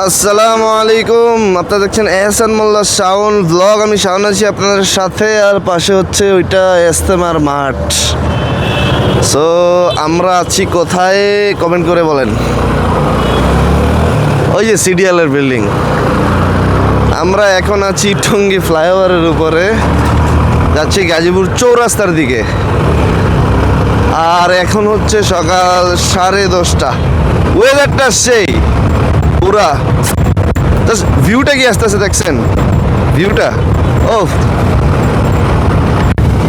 আসসালামু আলাইকুম। আপনারা দেখছেন এহসান মোল্লা শাওন ব্লগ আমি শাওন আছি আপনাদের সাথে, আর পাশে হচ্ছে ওইটা এস্তেমার মাঠ। সো আমরা আছি কোথায়? কমেন্ট করে বলেন। ওই যে সিডিএলের বিল্ডিং আমরা এখন আছি টঙ্গী ফ্লাইওভারের উপরে। যাচ্ছি গাজীপুর চৌরাস্তার দিকে। আর এখন হচ্ছে সকাল সাড়ে দশটা। ওয়েদারটা সেই। পুরা ভিউটা কি আসতে আসতে দেখছেন? ভিউটা? ও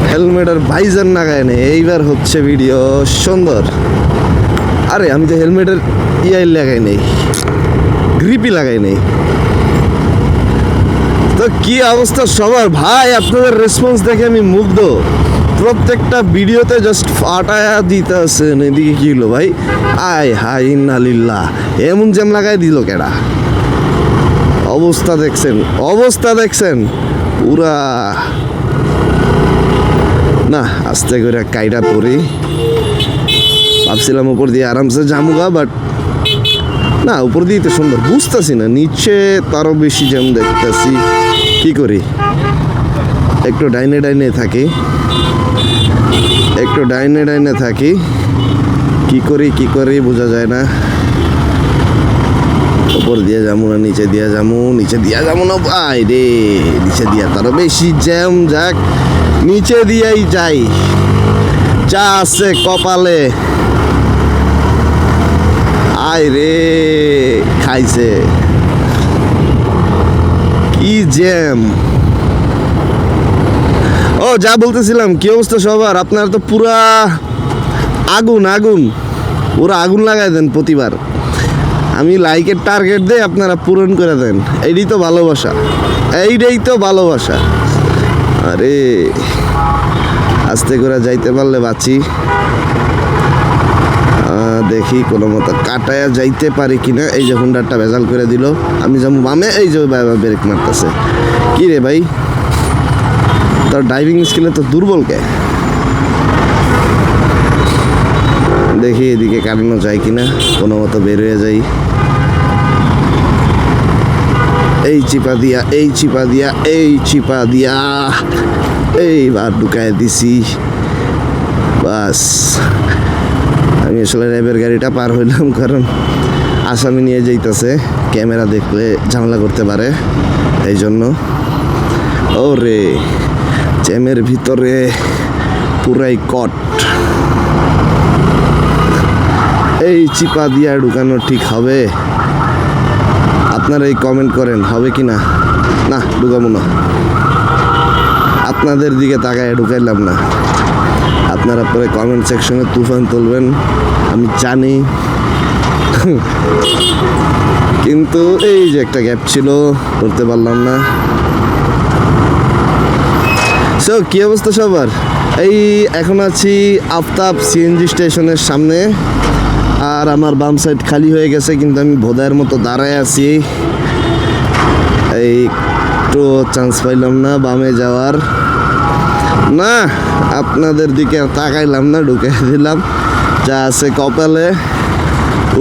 হেলমেট আর ভাইজার নাগায় নেই এইবার হচ্ছে ভিডিও সুন্দর। আরে, আমি তো হেলমেটের ইয়াই লাগাই নেই, গ্রিপই লাগাই নেই। তো কি অবস্থা সবার? ভাই, আপনাদের রেসপন্স দেখে আমি মুগ্ধ। প্রত্যেকটা ভিডিওতে জাস্ট ফাটায়া দিতে দিতেছেন এদিকে কি হলো ভাই? আয় হাই নালিল্লাহ এমন জ্যাম লাগাই দিল কেডা? অবস্থা দেখছেন অবস্থা দেখছেন। পুরা না, আস্তে করে কাইটা পরি। ভাবছিলাম উপর দিয়ে আরামসে জামুগা বাট না, উপর দিয়ে তো সুন্দর। বুঝতেছি না, নিচে তারও বেশি জ্যাম দেখতেছি। কি করি? একটু ডাইনে ডাইনে থাকি। একটু ডাইনে ডাইনে থাকি। কি করি কি করি বোঝা যায় না। উপর দিয়ে যাব না, নিচে দিয়ে যাব নিচে দিয়া যাব না, ভাই রে, নিচে দিয়া তারও বেশি জ্যাম যাক। নিচে দিয়েই যাই। যা আছে কপালে। আয় রে, খাইছে। কি জ্যাম। ও, যা বলতেছিলাম, কি অবস্থা সবার? আপনার তো পুরা আগুন আগুন। পুরো আগুন লাগাই দেন প্রতিবার। আমি লাইকের টার্গেট দিয়ে আপনারা পূরণ করে দেন। এইটাই তো ভালোবাসা। এইটাই তো ভালোবাসা। আরে, আস্তে করে যাইতে পারলে বাঁচি। দেখি কোনো মতো কাটায়া যাইতে পারি কিনা। এই যে হুন্ডারটা ভেজাল করে দিল। আমি যেমন বামে, এই যে ব্রেক মারতেছে। কি রে ভাই? তোর ড্রাইভিং স্কিলে তো দুর্বল কে? দেখি এদিকে কাটানো যায় কিনা, কোনো মতো বের হয়ে যাই। এই চিপা দিয়া, এই চিপা দিয়া, এই চিপা দিয়া, এইবার ঢুকায় দিছি। বাস। আমি আসলে র্যাবের গাড়িটা পার হইলাম, কারণ আসামি নিয়ে যাইতেছে, ক্যামেরা দেখলে ঝামেলা করতে পারে এই জন্য ও রে জ্যামের ভিতরে পুরাই কট। এই চিপা দিয়া ঢুকানো ঠিক হবে? আপনারা এই কমেন্ট করেন, হবে কি না? না, ঢুকাবো না। আপনাদের দিকে তাকায় ঢুকাইলাম না। আপনারা পরে কমেন্ট সেকশনে তুফান তুলবেন, আমি জানি। কিন্তু এই যে একটা গ্যাপ ছিল করতে পারলাম না। সো কি অবস্থা সবার? এই এখন আছি আফতাব সিএনজি স্টেশনের সামনে। আর আমার বাম সাইড খালি হয়ে গেছে, কিন্তু আমি ভোদায়ের মতো দাঁড়ায় আছি। এই একটু চান্স পাইলাম না বামে যাওয়ার। না, আপনাদের দিকে তাকাইলাম না, ঢুকে দিলাম। যা আছে কপালে,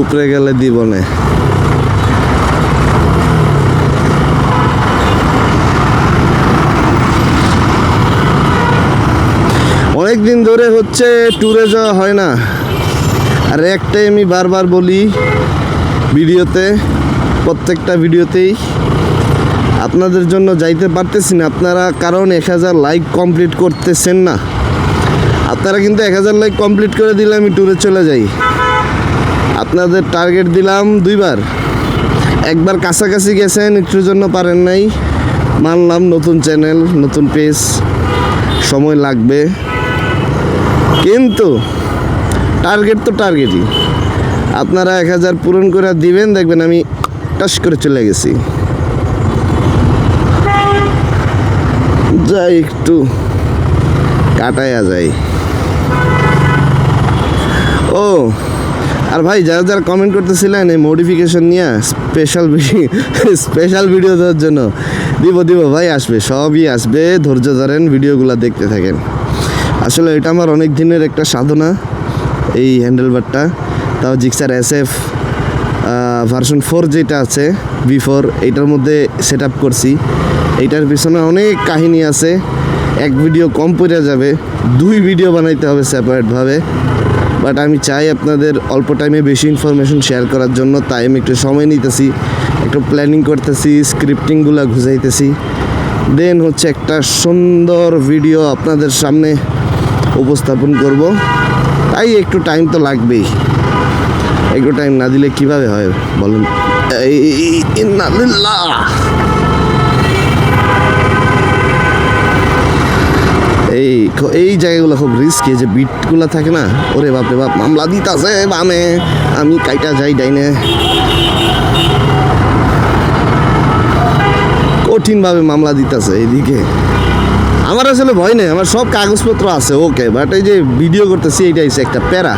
উপরে গেলে দিবনে। দিন ধরে হচ্ছে ট্যুরে যাওয়া হয় না। আর একটাই আমি বারবার বলি ভিডিওতে, প্রত্যেকটা ভিডিওতেই। আপনাদের জন্য যাইতে পারতেছি না, আপনারা কারণ এক হাজার লাইক কমপ্লিট করতেছেন না। আপনারা কিন্তু এক হাজার লাইক কমপ্লিট করে দিলে আমি ট্যুরে চলে যাই। আপনাদের টার্গেট দিলাম দুইবার। একবার কাছাকাছি গেছেন, একটুর জন্য পারেন নাই। মানলাম নতুন চ্যানেল নতুন পেজ সময় লাগবে। কিন্তু টার্গেট তো টার্গেটই আপনারা এক হাজার পূরণ করে দিবেন, দেখবেন আমি টাস করে চলে গেছি। যাই একটু কাটায়া যাই ও, আর ভাই, যারা যারা কমেন্ট করতেছিলেন এই মডিফিকেশন নিয়ে স্পেশাল স্পেশাল ভিডিও দেওয়ার জন্য, দিব দিব, ভাই, আসবে, সবই আসবে, ধৈর্য ধরেন ভিডিওগুলো দেখতে থাকেন। আসলে এটা আমার অনেক দিনের একটা সাধনা, এই হ্যান্ডেলবারটা। তাও Gixxer S F version four যেটা আছে বি ফোর এইটার মধ্যে সেট আপ করছি। এইটার পিছনে অনেক কাহিনী আছে, এক ভিডিও কম পড়ে যাবে, দুই ভিডিও বানাইতে হবে সেপারেটভাবে বাট আমি চাই আপনাদের অল্প টাইমে বেশি ইনফরমেশন শেয়ার করার জন্য, তাই আমি একটু সময় নিতেছি, একটু প্ল্যানিং করতেছি স্ক্রিপ্টিংগুলো ঘুজাইতেছি দেন হচ্ছে একটা সুন্দর ভিডিও আপনাদের সামনে উপস্থাপন করব। তাই একটু টাইম তো লাগবেই। একটু টাইম না দিলে কীভাবে হয় বলুন? এই এই জায়গাগুলো খুব রিস্কি যে বিটগুলো থাকে না, ওরে বাপরে বাপ, মামলা দিতাছে বামে, আমি কাইটা যাই ডাইনে। কঠিনভাবে মামলা দিতেছে এইদিকে। আমার আসলে ভয় নেই, আমার সব কাগজপত্র আছে ওকে বাট এই যে ভিডিও করতেছি, এইটাই একটা প্যারা।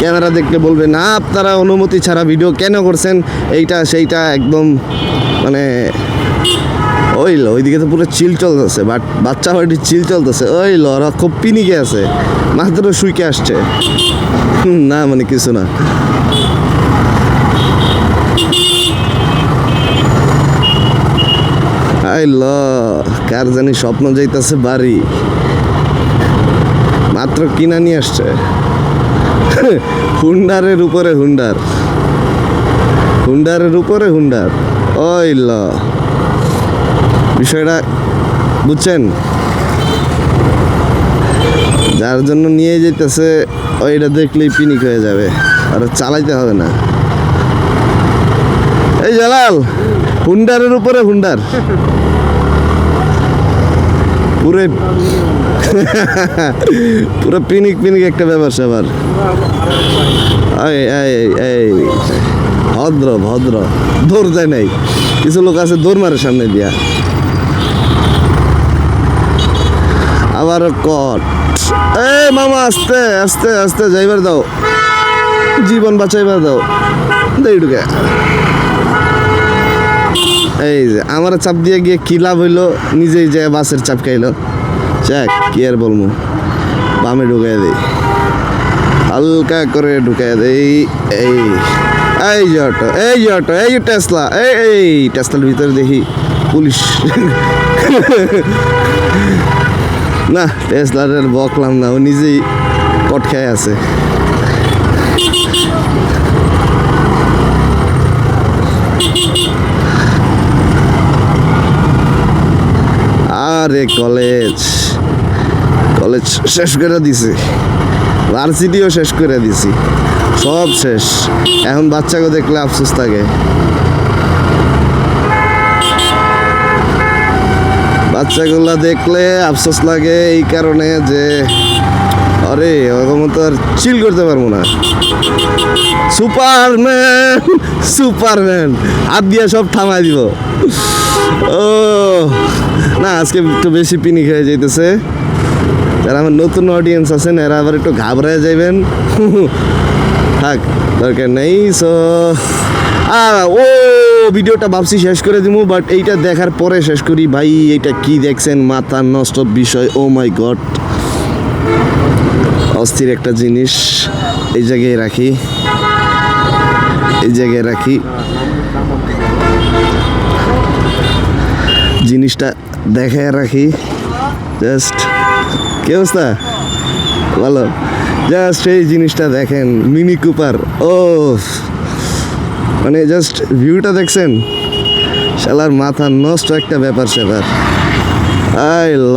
ক্যামেরা দেখলে বলবে, না, আপনারা অনুমতি ছাড়া ভিডিও কেন করছেন? এইটা, সেইটা একদম মানে ওই লো, ওইদিকে তো পুরো চিল চলতেছে বাট বাচ্চা বাড়ি চিল চলতেছে। ওই লো, ওরা খুব পিনিকে আছে, মাত্র শুইকে আসছে। না মানে কিছু না। আই ল কার জানি স্বপ্ন যাইতেছে বাড়ি? মাত্র কিনা নিয়ে আসছে। হুন্ডারের উপরে হুন্ডার। হুন্ডারের উপরে হুন্ডার। ওই ল। বিষয়টা বুঝছেন? যার জন্য নিয়ে যেতেছে ওইটা দেখলেই পিনিক হয়ে যাবে। আর চালাইতে হবে না। এই জালাল, হুন্ডারের উপরে হুন্ডার। পুরো পুরো পিনিক পিনিক একটা ব্যাপার স্যাপার। এই এই ভদ্র ভদ্র। দৌড় যায় নাই। কিছু লোক আছে দৌড় মারে সামনে দিয়া। আবার কট। এ মামা, আস্তে আস্তে আস্তে, যাইবার দাও। জীবন বাঁচাইবার দাও। দেই ঢুকে এই যে, আমার চাপ দিয়ে গিয়ে কি লাভ হইল? নিজেই যে বাসের চাপ খাইলো। যাক, কি আর বলব? বামে ঢুকাই দেই। হালকা করে ঢুকাই দেই। এই এই যে অটো, এই যে অটো, এই টেসলা, এই এই টেসলার ভিতরে দেখি পুলিশ। না, টেসলার বকলাম না, ও নিজেই কট খেয়ে আছে। আরে কলেজ। কলেজ শেষ করে দিছি। ভার্সিটিও শেষ করে দিছি। সব শেষ। এখন বাচ্চাকে দেখলে আফসোস থাকে বাচ্চাগুলো দেখলে আফসোস লাগে এই কারণে যে, আরে, ওরকম তো আর চিল করতে পারব না। Superman Superman. হাত দিয়ে সব থামাই দিব। ও না, আজকে একটু বেশি পিনি খেয়ে যাইতেছে। যারা আমার নতুন অডিয়েন্স আছেন, এরা আবার একটু ঘাবড়ায় যাইবেন। থাক, দরকার নেই। সো ও, ভিডিওটা ভাবছি শেষ করে দিব বাট এইটা দেখার পরে শেষ করি। ভাই, এইটা কি দেখছেন? মাথা নষ্ট বিষয়। ও মাই গড অস্থির একটা জিনিস। এই জায়গায় রাখি। এই জায়গায় রাখি। জিনিসটা দেখায় রাখি। জাস্ট কি অবস্থা? ভালো। জাস্ট এই জিনিসটা দেখেন মিনি কুপার ও মানে জাস্ট ভিউটা দেখছেন? শালার মাথা নষ্ট একটা ব্যাপার স্যাপার। আই ল